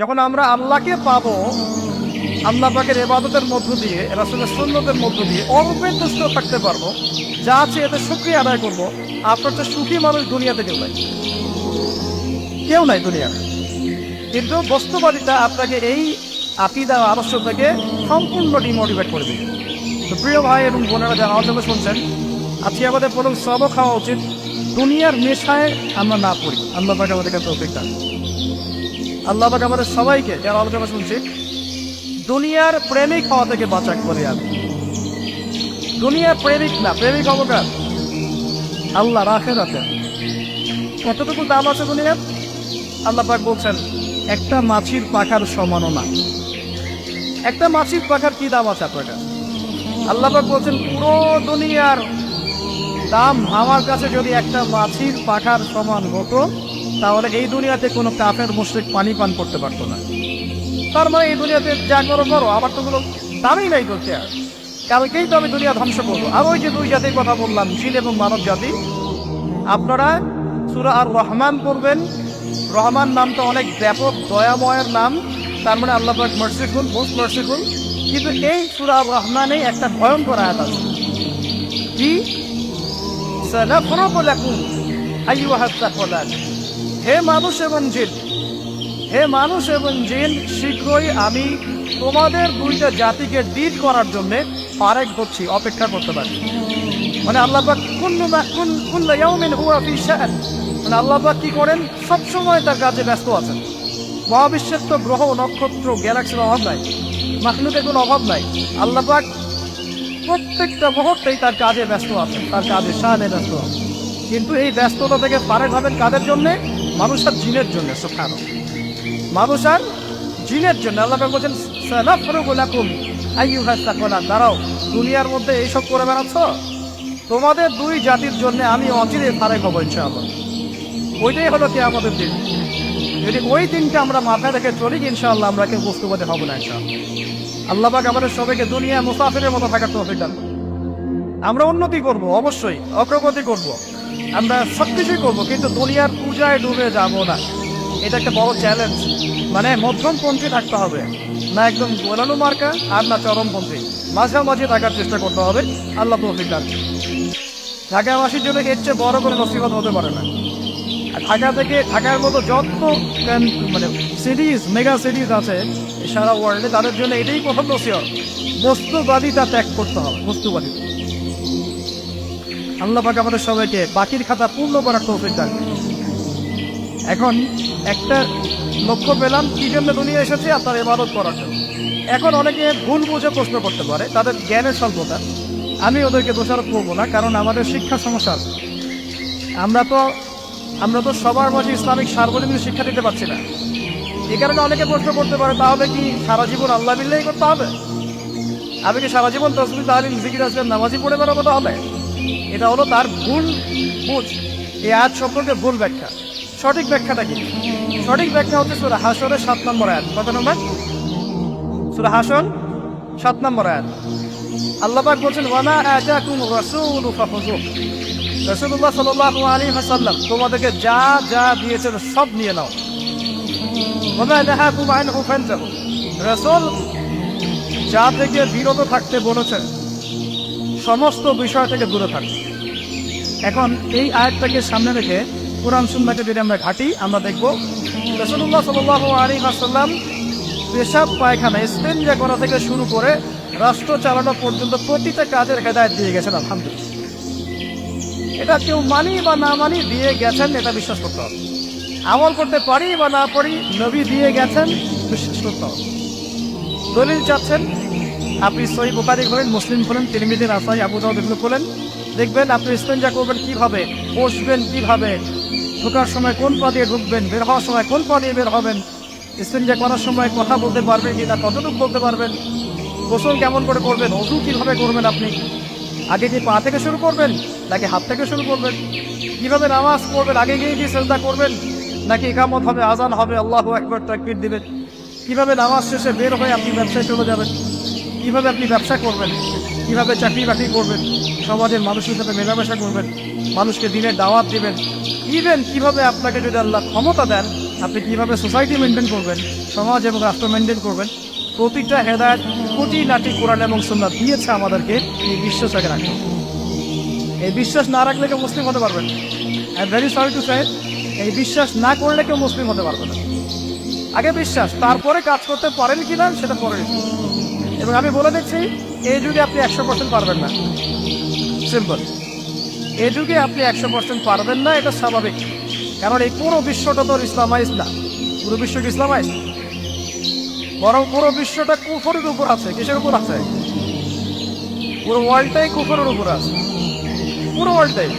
যখন আমরা আল্লাহকে পাব, আল্লাহ পাকের এবাদতের মধ্য দিয়ে, রাসুলের সুন্নতের মধ্য দিয়ে অল্পের দুষ্ট থাকতে পারব, যা আছে এতে সুক্রিয়া আদায় করব, আপনার তো সুখী মানুষ দুনিয়াতে কেউ নাই। কেউ নাই দুনিয়া কিন্তু বস্তুবাদিতা আপনাকে এই আকিদা ও আদর্শ থেকে সম্পূর্ণ ডিমোটিভেট করে দিবে। তো প্রিয় ভাই এবং বোনেরা যারা জন্য শুনছেন, আজকে আমাদের প্রথম সব খাওয়া উচিত। দুনিয়ার নেশায় আমরা না পড়ি। আল্লাহ পাকে আমাদেরকে তৌফিক দান। আল্লাহ পাকে আমাদের সবাইকে যারা আলোচনা শুনছি। দুনিয়ার প্রেমিক হওয়া থেকে বাঁচা করে আমি। দুনিয়ার প্রেমিক না, প্রেমিক অবকার। আল্লাহ রাখে রাখে। কতটুকু দাম আছে দুনিয়ার? আল্লাহ পাক বলছেন, একটা মাছির পাখার সমানও না একটা মাছির পাখার কি দাম আছে আপনার কাছে? আল্লাহ পাক বলছেন, পুরো দুনিয়ার দাম আমার কাছে যদি একটা মাছির পাখার সমান হতো তাহলে এই দুনিয়াতে কোনো কাফের, মুশ্রিক পানি পান করতে পারতো না। তার মানে এই দুনিয়াতে যা করো করো, আবার তো কোনো দামই নাই করতে আর কালকেই তো আমি দুনিয়া ধ্বংস করব। আর ওই যে দুই জাতির কথা বললাম, জিন এবং মানব জাতি, আপনারা সুরা আর রহমান পড়বেন। রহমান নামটা অনেক ব্যাপক, দয়াময়ের নাম। তার মানে আল্লাহ মার্সিফুল মোস্ট মার্সিফুল কিন্তু এই সুরা রহমানে একটা ভয়ঙ্কর আয়াত আছে। কি সানাফরাকু লাকুম, আইয়ুহাস সাফলাত হে মানুষ এবং জিন, হে মানুষ এবং জিন, শীঘ্রই আমি তোমাদের দুইটা জাতিকে ডিল করার জন্য পারেক করছি অপেক্ষা করতে পারি। মানে আল্লাহ মানে আল্লাহ পাক কি করেন? সব সময় তার কাজে ব্যস্ত আছেন। মহাবিশ্বের তো গ্রহ, নক্ষত্র, গ্যালাক্সির অভাব নাই, মাখলুকের কোনো অভাব নাই। আল্লাহবাক প্রত্যেকটা মুহূর্তেই তার কাজে ব্যস্ত আছেন, তার কাজে সাহায্যে ব্যস্ত আছেন। কিন্তু এই ব্যস্ততা থেকে পারেক হবেন কাদের জন্যে? মানুষ আর জিনের জন্য সুখানো মানুষ আর জিনের জন্য, আল্লাহ বলছেন সালাফরুকুলাকুম আইয়ুহাস তাকওয়ালা দাঁড়াও, দুনিয়ার মধ্যে এইসব করে বেড়াচ্ছ? তোমাদের দুই জাতির জন্য আমি অচিরে ফারেক হব, ইনশাআল্লাহ। ওইটাই হলো কি আমাদের দিন। যদি ওই দিনটা আমরা মাথায় রেখে চলি, ইনশাআল্লাহ আমরা কেউ বস্তুবাদী হব না, ইনশাআল্লাহ। আল্লাহ পাক আমাদের সবাইকে দুনিয়া মুসাফিরের মতো থাকার তৌফিক দান আমরা উন্নতি করব, অবশ্যই, অগ্রগতি করব। আমরা সব কিছুই করব, কিন্তু দুনিয়ার পূজায় ডুবে যাব না। এটা একটা বড় চ্যালেঞ্জ মানে মধ্যমপন্থী থাকতে হবে। না একদম গোলানো মার্কা, আর না চরমপন্থী। মাঝামাঝি থাকার চেষ্টা করতে হবে। আল্লাহ তৌফিক দান। ঢাকাবাসীর জন্য এর চেয়ে বড় কোনো নসিবত হতে পারে না। ঢাকা থেকে ঢাকার মতো যত মানে সিরিজ মেগা সিরিজ আছে সারা ওয়ার্ল্ডে তাদের জন্য এটাই প্রথম নসিহত। বস্তুবাদিতা ত্যাগ করতে হবে বস্তুবাদিতা আল্লাহ পাক আমাদের সবাইকে বাকির খাতা পূর্ণ করার তৌফিক দান। এখন একটা লক্ষ্য পেলাম, কি জন্য দুনিয়া এসেছে আপনার ইবাদত করার জন্য। এখন অনেকে ভুল বুঝে প্রশ্ন করতে পারে, তাদের জ্ঞানের স্বল্পতা। আমি ওদেরকে দোষারোপ করব না, কারণ আমাদের শিক্ষা সমস্যা আছে। আমরা তো আমরা তো সবার মাঝে ইসলামিক সার্বজনীন শিক্ষা দিতে পারছি না। এই কারণে অনেকে প্রশ্ন করতে পারে, তাহলে কি সারা জীবন আল্লাহ বিল্লাহি করতে হবে? আমি কি সারা জীবন তসবি তাহলিল জিকির আসবেন নামাজি পড়ে বেরোবো তাহলে? এটা হলো তার ভুল বুঝ। এই আয়াত সম্পর্কে ভুল ব্যাখ্যা। সঠিক ব্যাখ্যাটা কি? সঠিক ব্যাখ্যা হচ্ছে সুরা হাসরের সাত নম্বর আয়াত। কত নম্বর? সুরা হাসন সাত নম্বর আয়াত। আল্লাহ পাক বলছেন, ওয়ামা আতাকুম রাসূলু ফাখুযুহ। রাসূলুল্লাহ সাল্লাল্লাহু আলাইহি ওয়াসাল্লাম, তোমাদেরকে যা যা দিয়েছেন সব নিয়ে নাও। ওয়ামা নাহাকুম আনহু ফান্তাহু। রাসূল যা থেকে বিরত থাকতে বলেছেন সমস্ত বিষয় থেকে দূরে থাকবে। এখন এই আয়াতটাকে সামনে রেখে কোরআন সুন্নাকে যদি আমরা ঘাটি, আমরা দেখব রসুল্লাহ সাল আলী আসাল্লাম পেশাব, পায়খানা স্টেঞ্জা করা থেকে শুরু করে রাষ্ট্র চালানো পর্যন্ত প্রতিটা কাজের হেদায়ত দিয়ে গেছেন, আলহামদুলিল্লাহ। এটা কেউ মানি বা না মানি দিয়ে গেছেন, এটা বিশ্বাস করতে হবে। আমল করতে পারি বা না পারি, নবী দিয়ে গেছেন, বিশ্বাস করতে হবে। দলিল চাচ্ছেন আপনি সই বোকারি খোলেন মুসলিম খোলেন তিরমিদিন আসাই আবু দাউদ এগুলো খোলেন দেখবেন আপনি ইস্তেঞ্জা করবেন কীভাবে বসবেন কীভাবে, ঢোকার সময় কোন পা দিয়ে ঢুকবেন, বের হওয়ার সময় কোন পা দিয়ে বের হবেন ইস্তেঞ্জা করার সময় কথা বলতে পারবেন কি না, কতটুকু বলতে পারবেন, গোসল কেমন করে করবেন, অজু কীভাবে করবেন আপনি, আগে কি পা থেকে শুরু করবেন, নাকি হাত থেকে শুরু করবেন, কীভাবে নামাজ পড়বেন, আগে গিয়ে কি চেষ্টা করবেন, নাকি একামত হবে আজান হবে, আল্লাহ একবার তাকবির দিবেন, কীভাবে নামাজ শেষে বের হয়ে আপনি ব্যবসায় চলে যাবেন কীভাবে আপনি ব্যবসা করবেন? কীভাবে চাকরি বাকরি করবেন? সমাজের মানুষের সাথে মেলামেশা করবেন? মানুষকে দিনের দাওয়াত দিবেন? ইভেন কীভাবে আপনাকে যদি আল্লাহ ক্ষমতা দেন, আপনি কীভাবে সোসাইটি মেনটেন করবেন, সমাজ এবং রাষ্ট্র মেনটেন করবেন? প্রতিটা হেদায়ত কোটি নাটি কোরআন এবং সুন্নাত দিয়েছে আমাদেরকে এই বিশ্বাস আগে রাখতে এই বিশ্বাস না রাখলে কেউ মুসলিম হতে পারবেন I am very sorry to say এই বিশ্বাস না করলে কেউ মুসলিম হতে পারবে না। আগে বিশ্বাস, তারপরে কাজ করতে পারেন কি না, সেটা পরে। এবং আমি বলে দিচ্ছি এই যুগে আপনি একশো পার্সেন্ট পারবেন না। সিম্পল এই যুগে আপনি একশো পার্সেন্ট পারবেন না, এটা স্বাভাবিক। কারণ এই পুরো বিশ্বটা তো ইসলামাইজ না। পুরো বিশ্ব কি ইসলামাইজ বরং পুরো বিশ্বটা কুফরের উপর আছে। কিসের উপর আছে? পুরো ওয়ার্ল্ডটাই কুফরের উপর আছে। পুরো ওয়ার্ল্ডটাই